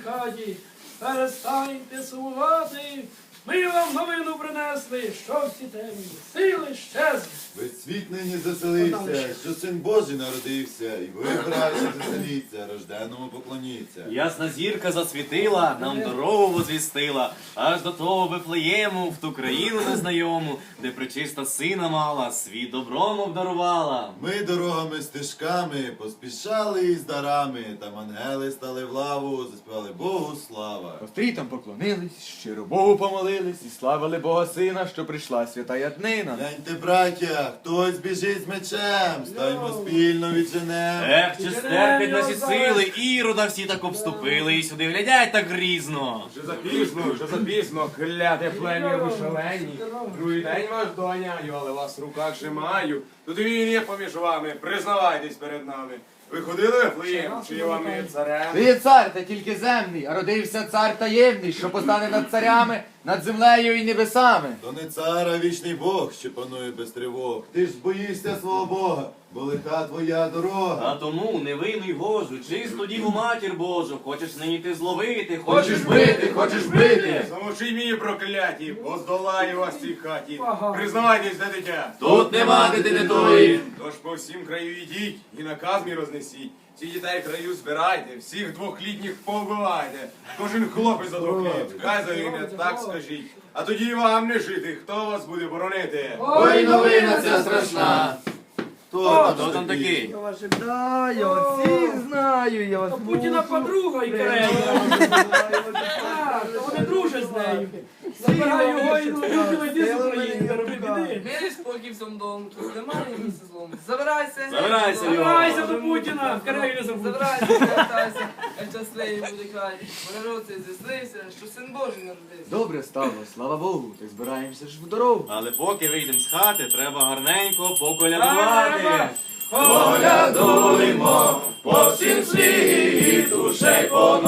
хаті. Перестаньте сумувати. Ми вам новину принесли, що всі темні сили щезли. Весь світ нині заселився, що син Божий народився, і ви, браті, заселіться, рожденому поклоніться. Ясна зірка засвітила, нам дорогу возвістила, аж до того Вифлеєму, в ту країну незнайому, де причиста сина мала, світ добром обдарувала. Ми дорогами стежками поспішали із дарами, там ангели стали в лаву, заспівали Богу слава. Австрійцям поклонились, щиро Богу помолились і славили Бога Сина, що прийшла свята днина. Гляньте, браття, хтось біжить з мечем, станьмо спільно відженем. Ех, чи стерпять наші сили, ірода всі так обступили, і сюди глядять так грізно. Вже запізно, вже запізно, кляте плем'я ви шалені. Другий день вас доганяю, але вас в руках ще маю. Тут він є поміж вами, признавайтесь перед нами. Ви ходили в Флеєм, чи я вам є царем? Ти є цар, та тільки земний, а родився цар таємний, що постане над царями, над землею і небесами. То не цар, а вічний Бог, що панує без тривог. Ти ж боїшся свого Бога, бо лиха твоя дорога. А тому невинну й гожу, чисту діву матір Божу, хочеш нині ти зловити, Хочеш бити, хочеш бити. Замовчи мені прокляті, бо здолаю вас цій хаті. Признавайтесь, де дитя. Тут нема дитини тої. Тож по всім краю йдіть і наказ мій рознесіть. Всі дітей краю збирайте, всіх двохлітніх повбивайте. Кожен хлопець за двох літ, хай загине, так скажіть. А тоді вам не жити, хто вас буде боронити? Ой, новина ця страшна. Хто Хто там такий? Я вас знаю, я всіх знаю, я вас Путіна подруга і Кремль. Так, то вони дружать з нею. Забирай його і Путіна йди з України, роби. Мирі спокій в цьому дому, тут немає місця злому. Забирайся! Забирайся, його. Забирайся до Путіна, в не забудь. Забирайся, вертайся, а щасливий буде край. Народ цей зіслися, що син Божий народився. Добре стало, слава Богу, так збираємося ж в дорогу. Але поки вийдемо з хати, треба гарненько поколядувати. Колядуймо по всім світу, ще й по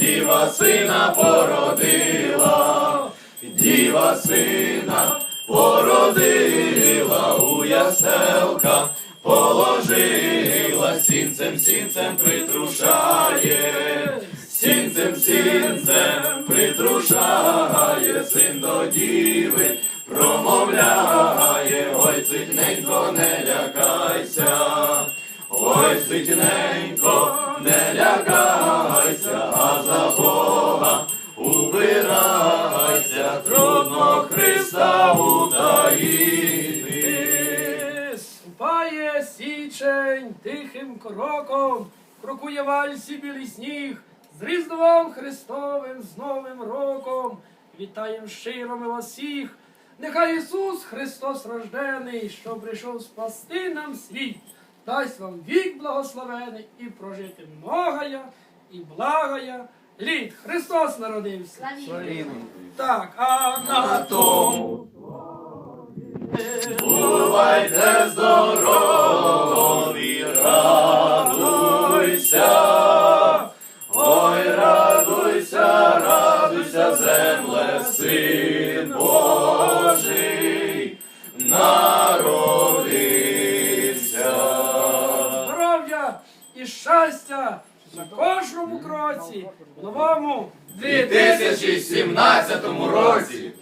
діва сина породила, діва сина породила, у яселка положила, сінцем, сінцем притрушає, сінцем, сінцем притрушає, син до діви промовляє, ой, цитненько, не лякайся, ой, цитненько, не лякайся, а за Бога убирайся, трудно Христа утаїти. Ступає січень тихим кроком, крокує вальсі білий сніг, з Різдвом Христовим, з Новим роком. Вітаєм щиро ми вас всіх. Нехай Ісус Христос рождений, що прийшов спасти нам світ, дасть вам вік благословений і прожити многая і благая літ. Христос народився. Так, а на тому. Бувайте здорові, радуйся, ой, радуйся, радуйся, земле, син Божий, народився. здоров'я і щастя на кожному кроці, в новому 2017 році